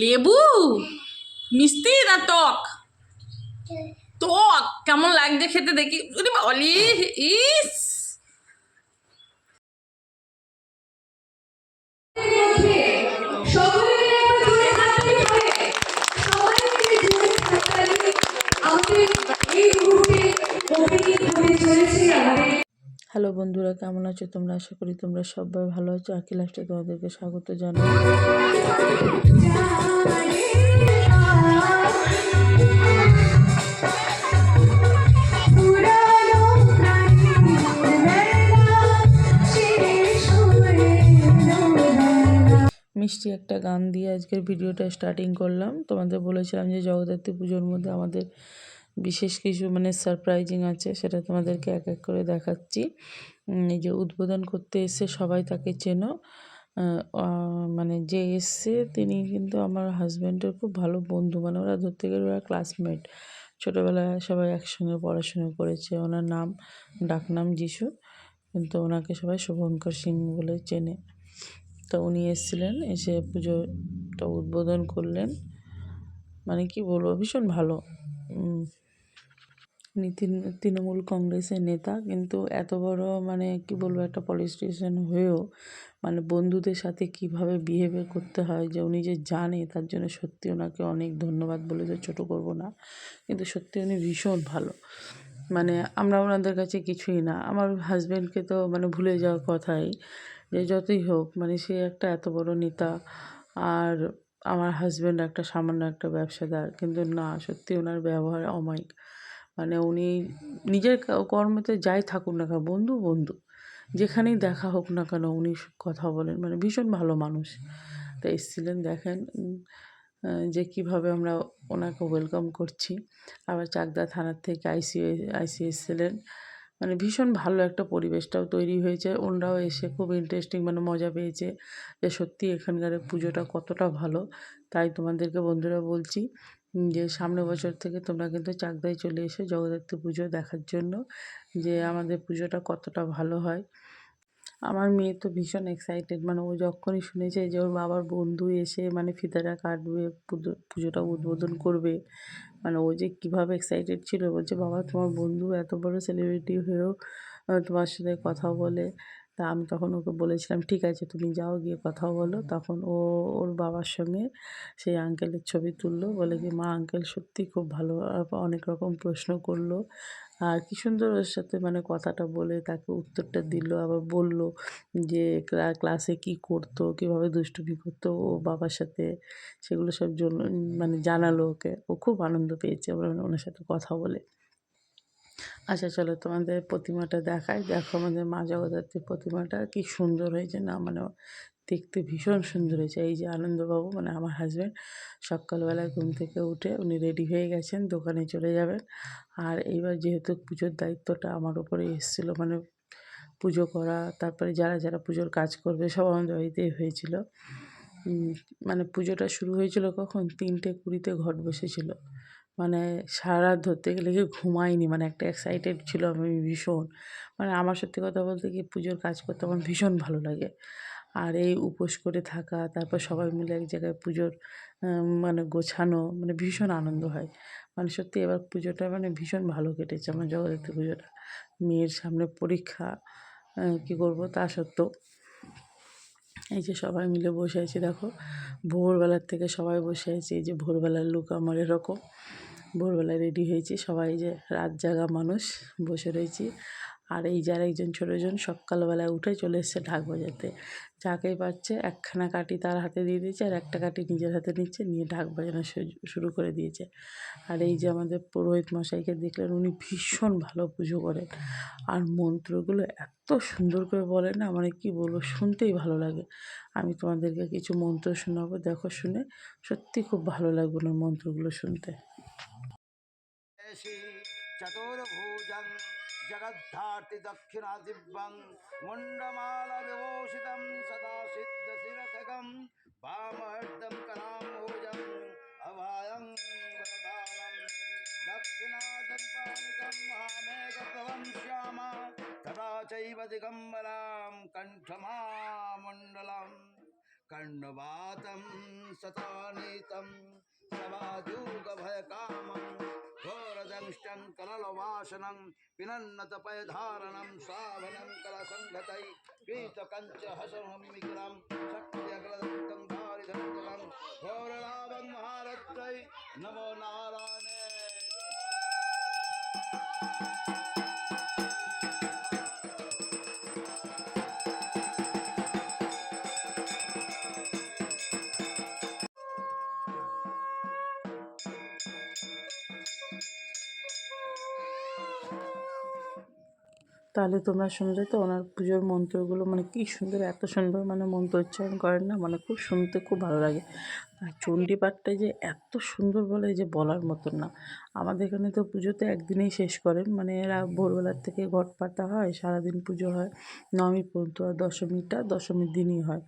লেবু? মিষ্টি না টক? টক কেমন লাগছে খেতে দেখি। অলি ইস! হ্যালো বন্ধুরা, কেমন আছো তোমরা? আশা করি তোমরা সবাই ভালো আছো। আকি লাস্টে তোমাদেরকে স্বাগত জানাই। মিষ্টি একটা গান দিয়ে আজকের ভিডিওটা স্টার্টিং করলাম। তোমাদের বলেছিলাম যে জগদ্ধাত্রী পুজোর মধ্যে আমাদের বিশেষ কিছু মানে সারপ্রাইজিং আছে, সেটা তোমাদেরকে এক এক করে দেখাচ্ছি। এই যে উদ্বোধন করতে এসে সবাই তাকে চেনো। মানে যে এসছে তিনি কিন্তু আমার হাজব্যান্ডের খুব ভালো বন্ধু মানে ওরা ধরতে গেলে ওরা ক্লাসমেট ছোটোবেলায় সবাই একসঙ্গে পড়াশুনো করেছে, ওনার নাম, ডাকনাম যিশু, কিন্তু ওনাকে সবাই শুভঙ্কর সিং বলে চেনে। তো উনি এসেছিলেন, এসে পুজোটা উদ্বোধন করলেন। মানে কি বলব, ভীষণ ভালো। তৃণমূল কংগ্রেসের নেতা। কিন্তু এত বড় মানে কি বলব একটা পলিটিশিয়ান হয়েও মানে বন্ধুদের সাথে কীভাবে বিহেভিয়ার করতে হয়, যে উনি যে জানে, তার জন্য সত্যি ওনাকে অনেক ধন্যবাদ বলে যে ছোটো করব না। কিন্তু সত্যি উনি ভীষণ ভালো। মানে আমরা ওনাদের কাছে কিছুই না। আমার হাজব্যান্ডকে তো মানে ভুলে যাওয়ার কথাই, যে যতই হোক মানে সে একটা এত বড় নেতা আর আমার হাজব্যান্ড একটা সামান্য একটা ব্যবসাদার। কিন্তু না, সত্যি ওনার ব্যবহার অমায়িক। মানে উনি নিজের কর্মেতে যাই থাকুক না কেন, বন্ধু বন্ধু, যেখানেই দেখা হোক না কেন উনি কথা বলেন মানে ভীষণ ভালো মানুষ। তো এসেছিলেন, দেখেন যে কীভাবে আমরা ওনাকে ওয়েলকাম করছি। আবার চাকদা থানার থেকে আইসি আইসি এসেছিলেন মানে ভীষণ ভালো একটা পরিবেশটাও তৈরি হয়েছে। ওনারাও এসে খুব ইন্টারেস্টিং মানে মজা পেয়েছে যে সত্যি এখানকার পুজোটা কতটা ভালো। তাই তোমাদেরকে বন্ধুরা বলছি যে সামনের বছর থেকে তোমরা কিন্তু চাকদায় চলে এসো জগদ্ধাত্রী পুজো দেখার জন্য, যে আমাদের পুজোটা কতটা ভালো হয়। আমার মেয়ে তো ভীষণ এক্সাইটেড মানে ও যখনই শুনেছে যে ওর বাবার বন্ধু এসে মানে ফিতাটা কাটবে, পুজো, পুজোটা উদ্বোধন করবে মানে ও যে কীভাবে এক্সাইটেড ছিল, বলছে, বাবা, তোমার বন্ধু এত বড় সেলিব্রিটি হয়েও তোমার সাথে কথা বলে তা আমি তখন ওকে বলেছিলাম, ঠিক আছে, তুমি যাও, গিয়ে কথা বলো। তখন ও ওর বাবার সঙ্গে সেই আঙ্কেলের ছবি তুললো, বলে কি, মা, আঙ্কেল সত্যি খুব ভালো অনেক রকম প্রশ্ন করল। আর কি সুন্দর ওর সাথে মানে কথাটা বলে তাকে উত্তরটা দিল, আবার বলল যে ক্লাসে কি করতো, কীভাবে দুষ্টুমি করতো? ও বাবার সাথে সেগুলো সব জন্য মানে জানালো ওকে। ও খুব আনন্দ পেয়েছে, ওর ওনার সাথে কথা বলে। আচ্ছা চলো তোমাদের প্রতিমাটা দেখাই। দেখো আমাদের মা জগদ্ধাত্রীর প্রতিমাটা কি সুন্দর হয়েছে না মানে দেখতে ভীষণ সুন্দর হয়েছে। এই যে আনন্দবাবু মানে আমার হাজব্যান্ড সকালবেলায় ঘুম থেকে উঠে উনি রেডি হয়ে গেছেন, দোকানে চলে যাবেন। আর এইবার যেহেতু পুজোর দায়িত্বটা আমার উপরে এসেছিল মানে পুজো করা, তারপরে যারা যারা পুজোর কাজ করবে, সব আমাদের বাড়িতেই হয়েছিল। মানে পুজোটা শুরু হয়েছিল কখন? তিনটে কুড়িতে ঘট বসেছিল। মানে সারা রাত ধরতে গেলে কি ঘুমাইনি মানে একটা এক্সাইটেড ছিল আমি ভীষণ। মানে আমার সত্যি কথা বলতে কি পুজোর কাজ করতে আমার ভীষণ ভালো লাগে। আর এই উপোস করে থাকা, তারপর সবাই মিলে এক জায়গায় পুজোর মানে গোছানো মানে ভীষণ আনন্দ হয়। মানে সত্যি এবার পুজোটা মানে ভীষণ ভালো কেটেছে আমার জগদ্ধাত্রী পুজোটা। মেয়ের সামনে পরীক্ষা কী করব তা সত্ত্বেও। এই যে সবাই মিলে বসে আছি, দেখো, ভোরবেলার থেকে সবাই বসে আছি, এই যে ভোরবেলার লুক আমার এরকম। ভোরবেলায় রেডি হয়েছি, সবাই যে রাত জাগা মানুষ, বসে রয়েছি। আর এই যার একজন ছোটোজন সকালবেলায় উঠে চলে এসছে ঢাক বাজাতে। যাকেই পাচ্ছে একখানা কাঠি তার হাতে দিয়ে দিয়েছে আর একটা কাটি নিজের হাতে নিচ্ছে, নিয়ে ঢাক বাজানো শুরু করে দিয়েছে। আর এই যে আমাদের পুরোহিত মশাইকে দেখলেন, উনি ভীষণ ভালো পুজো করেন। আর মন্ত্রগুলো এত সুন্দর করে বলেন না মানে কি বলব, শুনতেই ভালো লাগে। আমি তোমাদেরকে কিছু মন্ত্র শোনাবো, দেখো শুনে। সত্যি খুব ভালো লাগবে ওনার মন্ত্রগুলো শুনতে। श्री चतुर्भुजं जगद्धार्ति दक्षिणादिव्यं मुण्डमाला विभूषितं सदा सिद्धशिरखगं वामहर्दं कराम्भोजम् अभायं वरदानं दक्षिणादं पाणितं महामेघप्रभं श्यामा तथा चैव दिगम्बरां कण्ठमामण्डलम् कर्णवातं सतानीतं ఘోరదంష్టం కలల వాసనం వినన్నత పయధారణం సావనం కల సంఘతై పీత కంచ హసనం విగ్రం శక్తిగ్రదంతం ఘోరలాభం మహారత్రై నమో నారాయణ. তাহলে তোমরা শুনলে তো ওনার পুজোর মন্ত্রগুলো মানে কী সুন্দর, এত সুন্দর মানে মন্ত্র উচ্চারণ করেন না মানে খুব শুনতে খুব ভালো লাগে। আর চণ্ডী পাঠটা যে এত সুন্দর বলে যে বলার মতন না। আমাদের এখানে তো পুজোতে একদিনেই শেষ করেন মানে এরা ভোরবেলার থেকে ঘট পাতা হয়, সারাদিন পুজো হয়, নবমী পর্যন্ত আর দশমীটা দশমীর দিনই হয়।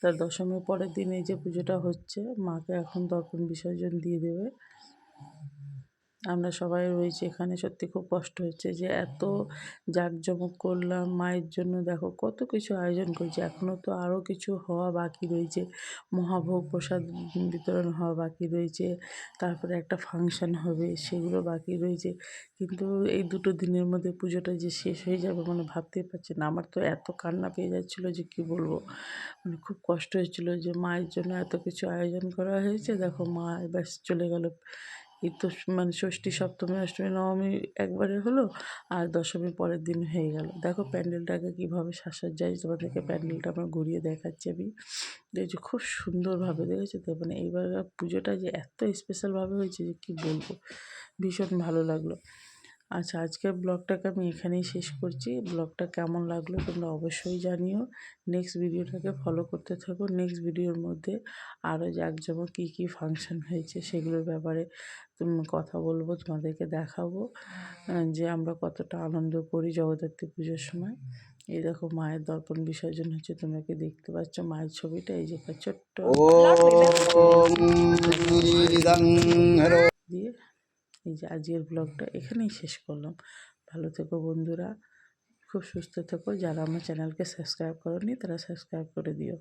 তার দশমীর পরের দিন এই যে পুজোটা হচ্ছে, মাকে এখন দর্পণ বিসর্জন দিয়ে দেবে। আমরা সবাই রয়েছি এখানে। সত্যি খুব কষ্ট হচ্ছে যে এত জাঁকজমক করলাম মায়ের জন্য দেখো কত কিছু আয়োজন করেছি। এখনও তো আরও কিছু হওয়া বাকি রয়েছে। মহাভোগ প্রসাদ বিতরণ হওয়া বাকি রয়েছে। তারপরে একটা ফাংশন হবে সেগুলো বাকি রয়েছে। কিন্তু এই দুটো দিনের মধ্যে পুজোটা যে শেষ হয়ে যাবে মানে ভাবতেই পারছি না। আমার তো এত কান্না পেয়ে যাচ্ছিল যে কী বলব? মানে খুব কষ্ট হচ্ছিল যে মায়ের জন্য এত কিছু আয়োজন করা হয়েছে। দেখো মা এবার চলে গেল এই তো মানে ষষ্ঠী, সপ্তমী, অষ্টমী, নবমী একবারে হলো আর দশমী পরের দিন হয়ে গেল। দেখো প্যান্ডেলটাকে কীভাবে সাজসজ্জায় তোমাদেরকে প্যান্ডেলটা আমরা ঘুরিয়ে দেখাচ্ছি আমি। দেখছি খুব সুন্দরভাবে, দেখেছ তো? মানে এইবার পুজোটা যে এত স্পেশালভাবে হয়েছে যে কী বলব? ভীষণ ভালো লাগল। আচ্ছা আজকের ব্লগটাকে আমি এখানেই শেষ করছি। ব্লগটা কেমন লাগল তোমরা অবশ্যই জানিও। নেক্সট ভিডিওটাকে ফলো করতে থাকো। নেক্সট ভিডিওর মধ্যে আরও জাকজমক কী কী ফাংশন হয়েছে সেগুলোর ব্যাপারে কথা বলব তোমাদেরকে দেখাবো। যে আমরা কতটা আনন্দ করি জগদ্ধাত্রী পুজোর সময়। এই দেখো মায়ের দর্পণ বিসর্জন হচ্ছে তোমরা কি দেখতে পাচ্ছ মায়ের ছবিটা? এই যে ছোট্ট এই যে আজকের ব্লগটা এখানেই শেষ করলাম। ভালো থেকো বন্ধুরা, খুব সুস্থ থেকো। যারা আমার চ্যানেলকে সাবস্ক্রাইব করনি তারা সাবস্ক্রাইব করে দিও।